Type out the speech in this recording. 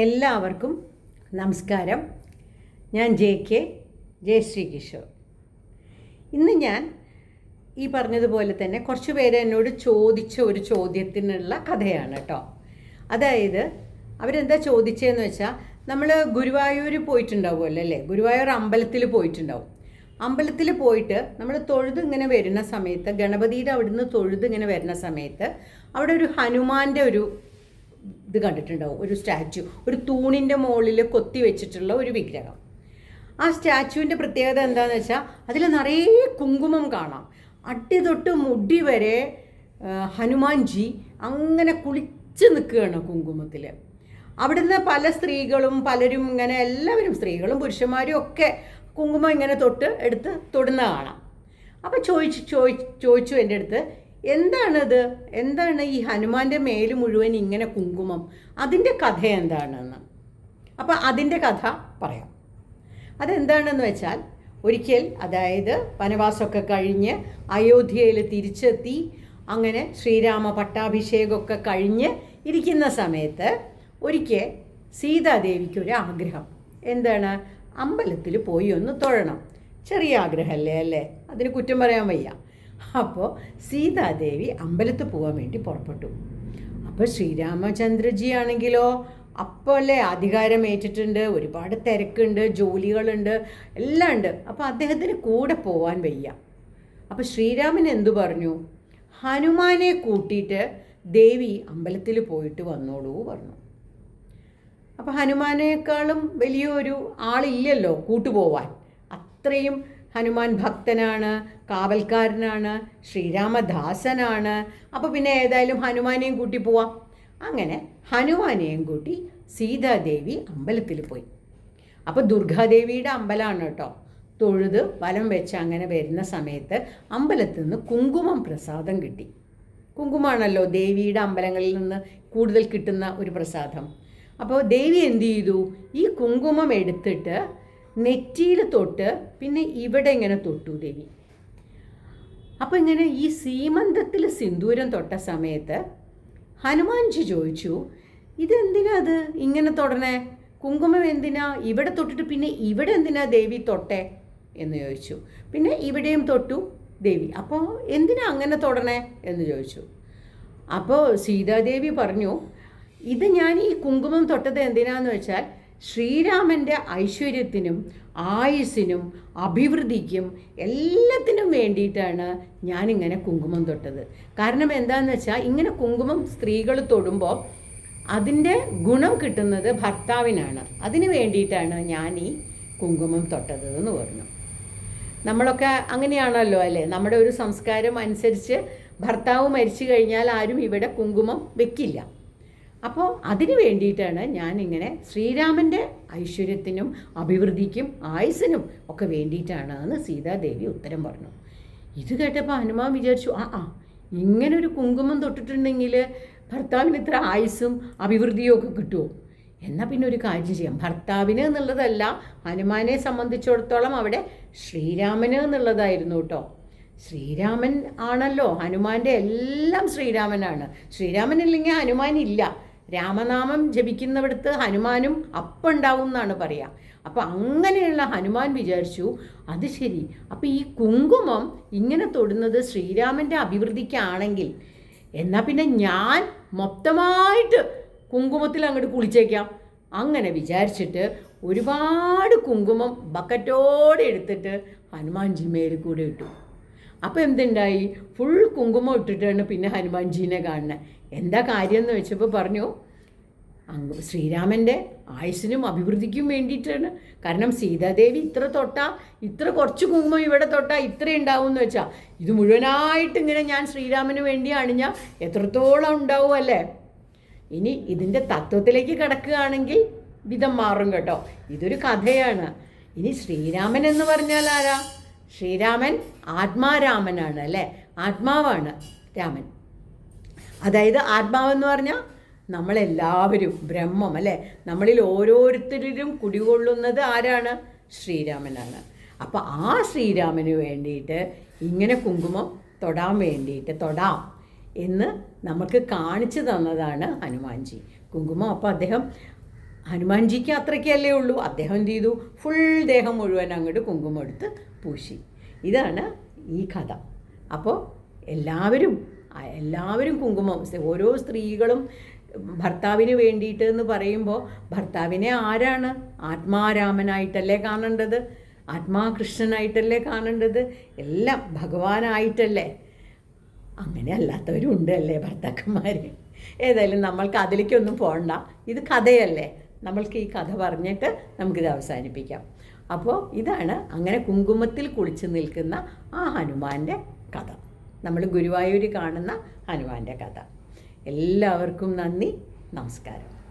എല്ലാവർക്കും നമസ്കാരം. ഞാൻ ജെ കെ ജയശ്രീ കിഷോർ ഇന്ന് ഞാൻ ഈ പറഞ്ഞതുപോലെ തന്നെ കുറച്ച് പേര് എന്നോട് ചോദിച്ച ഒരു ചോദ്യത്തിനുള്ള കഥയാണ് കേട്ടോ. അതായത് അവരെന്താ ചോദിച്ചതെന്ന് വെച്ചാൽ നമ്മൾ ഗുരുവായൂർ പോയിട്ടുണ്ടാവുമല്ലോ അല്ലേ? ഗുരുവായൂർ അമ്പലത്തിൽ പോയിട്ടുണ്ടാവും. അമ്പലത്തിൽ പോയിട്ട് നമ്മൾ തൊഴുത് ഇങ്ങനെ വരുന്ന സമയത്ത് ഗണപതിയുടെ അവിടുന്ന് തൊഴുത് ഇങ്ങനെ വരുന്ന സമയത്ത് അവിടെ ഒരു ഹനുമാന്റെ ഒരു ഇത് കണ്ടിട്ടുണ്ടാവും. ഒരു സ്റ്റാച്ചു ഒരു തൂണിന്റെ മുകളിൽ കൊത്തി വെച്ചിട്ടുള്ള ഒരു വിഗ്രഹം. ആ സ്റ്റാച്ചുവിന്റെ പ്രത്യേകത എന്താണെന്ന് വെച്ചാൽ അതിൽ നിറയെ കുങ്കുമം കാണാം. അട്ടി തൊട്ട് മുടി വരെ ഹനുമാൻജി അങ്ങനെ കുളിച്ച് നിൽക്കുകയാണ് കുങ്കുമത്തിൽ അവിടുന്ന് പല സ്ത്രീകളും പലരും ഇങ്ങനെ എല്ലാവരും സ്ത്രീകളും പുരുഷന്മാരും ഒക്കെ കുങ്കുമം ഇങ്ങനെ തൊട്ട് എടുത്ത് തൊടുന്ന കാണാം അപ്പോൾ ചോദിച്ചു ചോദിച്ചു ചോദിച്ചു എന്റെ അടുത്ത് എന്താണിത്? എന്താണ് ഈ ഹനുമാന്റെ മേൽ മുഴുവൻ ഇങ്ങനെ കുങ്കുമം? അതിന്റെ കഥ എന്താണെന്ന്. അപ്പം അതിന്റെ കഥ പറയാം. അതെന്താണെന്ന് വെച്ചാൽ ഒരിക്കൽ അതായത് വനവാസമൊക്കെ കഴിഞ്ഞ് അയോധ്യയിൽ തിരിച്ചെത്തി അങ്ങനെ ശ്രീരാമ പട്ടാഭിഷേകമൊക്കെ കഴിഞ്ഞ് ഇരിക്കുന്ന സമയത്ത് ഒരിക്കൽ സീതാദേവിക്കൊരു ആഗ്രഹം. എന്താണ്? അമ്പലത്തിൽ പോയി ഒന്ന് തൊഴണം. ചെറിയ ആഗ്രഹമല്ലേ അല്ലേ? അതിന് കുറ്റം പറയാൻ വയ്യ. അപ്പോൾ സീതാദേവി അമ്പലത്തിൽ പോകാൻ വേണ്ടി പുറപ്പെട്ടു. അപ്പോൾ ശ്രീരാമചന്ദ്രജി ആണെങ്കിലോ അപ്പോൾ അല്ലേ അധികാരം ഏറ്റിട്ടുണ്ട് ഒരുപാട് തിരക്കുണ്ട് ജോലികളുണ്ട് എല്ലാം ഉണ്ട്. അപ്പോൾ അദ്ദേഹത്തിന് കൂടെ പോവാൻ വയ്യ. അപ്പോൾ ശ്രീരാമൻ എന്തു പറഞ്ഞു? ഹനുമാനെ കൂട്ടിയിട്ട് ദേവി അമ്പലത്തിൽ പോയിട്ട് വന്നോളൂ പറഞ്ഞു. അപ്പോൾ ഹനുമാനേക്കാളും വലിയൊരു ആളില്ലല്ലോ കൂട്ടുപോവാൻ. അത്രയും ഹനുമാൻ ഭക്തനാണ് കാവൽക്കാരനാണ് ശ്രീരാമദാസനാണ്. അപ്പോൾ പിന്നെ ഏതായാലും ഹനുമാനെയും കൂട്ടി പോവാം. അങ്ങനെ ഹനുമാനെയും കൂട്ടി സീതാദേവി അമ്പലത്തിൽ പോയി. അപ്പോൾ ദുർഗാദേവിയുടെ അമ്പലമാണ് കേട്ടോ. തൊഴുത് വലം വെച്ച് അങ്ങനെ വരുന്ന സമയത്ത് അമ്പലത്തിൽ നിന്ന് കുങ്കുമം പ്രസാദം കിട്ടി. കുങ്കുമാണല്ലോ ദേവിയുടെ അമ്പലങ്ങളിൽ നിന്ന് കൂടുതൽ കിട്ടുന്ന ഒരു പ്രസാദം. അപ്പോൾ ദേവി എന്തു ചെയ്തു? ഈ കുങ്കുമം എടുത്തിട്ട് നെറ്റിയിൽ തൊട്ട് പിന്നെ ഇവിടെ ഇങ്ങനെ തൊട്ടു ദേവി. അപ്പോൾ ഇങ്ങനെ ഈ സീമന്തത്തിൽ സിന്ദൂരം തൊട്ട സമയത്ത് ഹനുമാൻജി ചോദിച്ചു ഇതെന്തിനാ അത് ഇങ്ങനെ തൊടണേ? കുങ്കുമം എന്തിനാ? ഇവിടെ തൊട്ടിട്ട് പിന്നെ ഇവിടെ എന്തിനാ ദേവി തൊട്ടെ? എന്ന് ചോദിച്ചു. പിന്നെ ഇവിടെയും തൊട്ടു ദേവി. അപ്പോൾ എന്തിനാ അങ്ങനെ തൊടണേ? എന്ന് ചോദിച്ചു. അപ്പോൾ സീതാദേവി പറഞ്ഞു ഇത് ഞാൻ ഈ കുങ്കുമം തൊട്ടത് എന്തിനാന്ന് വെച്ചാൽ ശ്രീരാമന്റെ ഐശ്വര്യത്തിനും ആയുസ്സിനും അഭിവൃദ്ധിക്കും എല്ലാത്തിനും വേണ്ടിയിട്ടാണ് ഞാനിങ്ങനെ കുങ്കുമം തൊട്ടത്. കാരണം എന്താണെന്ന് വെച്ചാൽ ഇങ്ങനെ കുങ്കുമം സ്ത്രീകൾ തൊടുമ്പോൾ അതിന്റെ ഗുണം കിട്ടുന്നത് ഭർത്താവിനാണ്. അതിന് വേണ്ടിയിട്ടാണ് ഞാൻ ഈ കുങ്കുമം തൊട്ടത് എന്ന് പറഞ്ഞു. നമ്മളൊക്കെ അങ്ങനെയാണല്ലോ അല്ലേ? നമ്മുടെ ഒരു സംസ്കാരം അനുസരിച്ച് ഭർത്താവ് മരിച്ചു കഴിഞ്ഞാൽ ആരും ഇവിടെ കുങ്കുമം വെക്കില്ല. അപ്പോൾ അതിന് വേണ്ടിയിട്ടാണ് ഞാനിങ്ങനെ ശ്രീരാമന്റെ ഐശ്വര്യത്തിനും അഭിവൃദ്ധിക്കും ആയുസിനും ഒക്കെ വേണ്ടിയിട്ടാണ് എന്ന് സീതാദേവി ഉത്തരം പറഞ്ഞു. ഇത് കേട്ടപ്പോൾ ഹനുമാൻ വിചാരിച്ചു ആ ആ ഇങ്ങനൊരു കുങ്കുമം തൊട്ടിട്ടുണ്ടെങ്കിൽ ഭർത്താവിന് ഇത്ര ആയുസ്സും അഭിവൃദ്ധിയും ഒക്കെ കിട്ടുമോ എന്നാൽ പിന്നെ ഒരു കാര്യം ചെയ്യാം. ഭർത്താവിന് എന്നുള്ളതല്ല ഹനുമാനെ സംബന്ധിച്ചിടത്തോളം അവിടെ ശ്രീരാമന് എന്നുള്ളതായിരുന്നു കേട്ടോ. ശ്രീരാമൻ ആണല്ലോ ഹനുമാന്റെ എല്ലാം ശ്രീരാമനാണ്. ശ്രീരാമൻ ഇല്ലെങ്കിൽ ഹനുമാൻ ഇല്ല രാമനാമം ജപിക്കുന്നിടത്ത് ഹനുമാനും അപ്പുണ്ടാവും എന്നാണ് പറയുക അപ്പോൾ അങ്ങനെയുള്ള ഹനുമാൻ വിചാരിച്ചു അത് ശരി. അപ്പോൾ ഈ കുങ്കുമം ഇങ്ങനെ തൊടുന്നത് ശ്രീരാമന്റെ അഭിവൃദ്ധിക്കാണെങ്കിൽ എന്നാൽ പിന്നെ ഞാൻ മൊത്തമായിട്ട് കുങ്കുമത്തിൽ അങ്ങോട്ട് കുളിച്ചേക്കാം. അങ്ങനെ വിചാരിച്ചിട്ട് ഒരുപാട് കുങ്കുമം ബക്കറ്റോടെ എടുത്തിട്ട് ഹനുമാൻജി മേലിൽ കൂടെ ഇട്ടു. അപ്പോൾ എന്തുണ്ടായി? ഫുൾ കുങ്കുമം ഇട്ടിട്ടാണ് പിന്നെ ഹനുമാൻജീനെ കാണുന്നത് എന്താ കാര്യം എന്ന് വെച്ചപ്പോൾ പറഞ്ഞു ശ്രീരാമന്റെ ആയുസ്സിനും അഭിവൃദ്ധിക്കും വേണ്ടിയിട്ടാണ്. കാരണം സീതാദേവി ഇത്ര തൊട്ടാ ഇത്ര കുറച്ച് കുങ്കുമം ഇവിടെ തൊട്ടാ ഇത്ര ഉണ്ടാവും എന്ന് വെച്ചാൽ ഇത് മുഴുവനായിട്ട് ഇങ്ങനെ ഞാൻ ശ്രീരാമന് വേണ്ടി അണിഞ്ഞാൽ എത്രത്തോളം ഉണ്ടാവും അല്ലേ? ഇനി ഇതിന്റെ തത്വത്തിലേക്ക് കിടക്കുകയാണെങ്കിൽ വിധം മാറും കേട്ടോ. ഇതൊരു കഥയാണ്. ഇനി ശ്രീരാമൻ എന്ന് പറഞ്ഞാൽ ആരാ? ശ്രീരാമൻ ആത്മാരാമനാണ് അല്ലേ? ആത്മാവാണ് രാമൻ. അതായത് ആത്മാവെന്ന് പറഞ്ഞാൽ നമ്മളെല്ലാവരും ബ്രഹ്മം അല്ലേ? നമ്മളിൽ ഓരോരുത്തരിലും കുടികൊള്ളുന്നത് ആരാണ്? ശ്രീരാമനാണ്. അപ്പോൾ ആ ശ്രീരാമന് വേണ്ടിയിട്ട് ഇങ്ങനെ കുങ്കുമം തൊടാൻ വേണ്ടിയിട്ട് തൊടാം എന്ന് നമുക്ക് കാണിച്ചു തന്നതാണ് ഹനുമാൻജി. കുങ്കുമം അപ്പോൾ അദ്ദേഹം ഹനുമാൻജിക്ക് അത്രയ്ക്കല്ലേ ഉള്ളൂ. അദ്ദേഹം എന്ത് ചെയ്തു? ഫുൾ ദേഹം മുഴുവൻ അങ്ങോട്ട് കുങ്കുമം എടുത്ത് പൂശി. ഇതാണ് ഈ കഥ. അപ്പോൾ എല്ലാവരും എല്ലാവരും കുങ്കുമം ഓരോ സ്ത്രീകളും ഭർത്താവിന് വേണ്ടിയിട്ട് എന്ന് പറയുമ്പോൾ ഭർത്താവിനെ ആരാണ്? ആത്മാരാമനായിട്ടല്ലേ കാണേണ്ടത്? ആത്മാകൃഷ്ണനായിട്ടല്ലേ കാണേണ്ടത്? എല്ലാം ഭഗവാനായിട്ടല്ലേ? അങ്ങനെ അല്ലാത്തവരും ഉണ്ട് അല്ലേ ഭർത്താക്കന്മാർ ഏതായാലും നമ്മൾക്ക് അതിലേക്കൊന്നും പോകണ്ട ഇത് കഥയല്ലേ? നമ്മൾക്ക് ഈ കഥ പറഞ്ഞിട്ട് നമുക്കിത് അവസാനിപ്പിക്കാം. അപ്പോൾ ഇതാണ് അങ്ങനെ കുങ്കുമത്തിൽ കുളിച്ച് നിൽക്കുന്ന ആ ഹനുമാന്റെ കഥ. നമ്മൾ ഗുരുവായൂർ കാണുന്ന ഹനുമാന്റെ കഥ. എല്ലാവർക്കും നന്ദി. നമസ്കാരം.